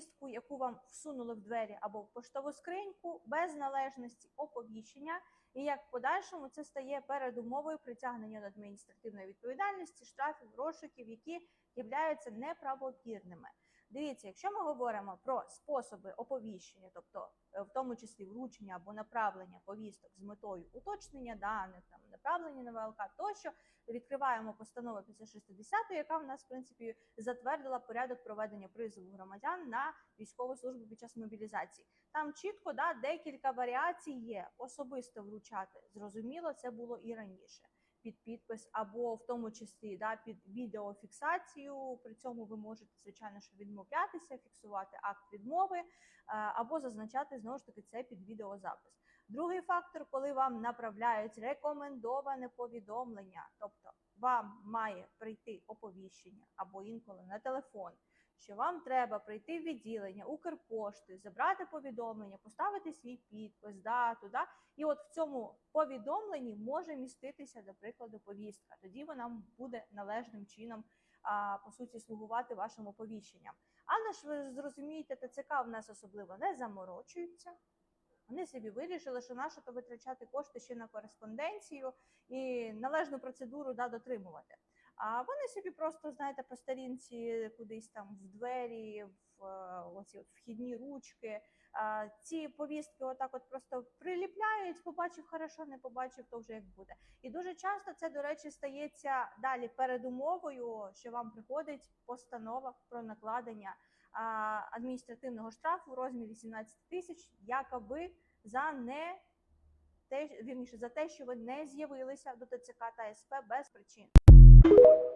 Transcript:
повістку, яку вам всунули в двері або в поштову скриньку, без належності оповіщення, і як в подальшому це стає передумовою притягнення до адміністративної відповідальності, штрафів, розшуків, які являються неправомірними. Дивіться, якщо ми говоримо про способи оповіщення, тобто е, в тому числі вручення або направлення повісток з метою уточнення даних, там направлення на ВЛК, тощо відкриваємо постанову 560, яка в нас в принципі затвердила порядок проведення призову громадян на військову службу під час мобілізації. Там чітко да декілька варіацій є. Особисто вручати зрозуміло, це було і раніше. Під підпис, або в тому числі да, під відеофіксацію. При цьому ви можете, звичайно, що відмовлятися, фіксувати акт відмови, е, або зазначати знову ж таки це під відеозапис. Другий фактор, коли вам направляють рекомендоване повідомлення, тобто вам має прийти оповіщення або інколи на телефон, що вам треба прийти в відділення Укрпошти, забрати повідомлення, поставити свій підпис, дату, да? і от в цьому повідомленні може міститися, до прикладу, повістка. Тоді вона буде належним чином по суті слугувати вашим оповіщенням. Але ж ви зрозумієте, ТЦК в нас особливо не заморочуються. Вони собі вирішили, що нащо то витрачати кошти ще на кореспонденцію і належну процедуру да, дотримувати. А вони собі просто, знаєте, по старінці кудись там в двері, в е, оці вхідні ручки. а, Ці повістки отак от просто приліпляють, побачив хорошо, не побачив, то вже як буде. І дуже часто це, до речі, стається далі передумовою, що вам приходить постанова про накладення а, адміністративного штрафу в розмірі 17 тисяч, якоби за не те, вірніше за те, що ви не з'явилися до ТЦК та СП без причин. you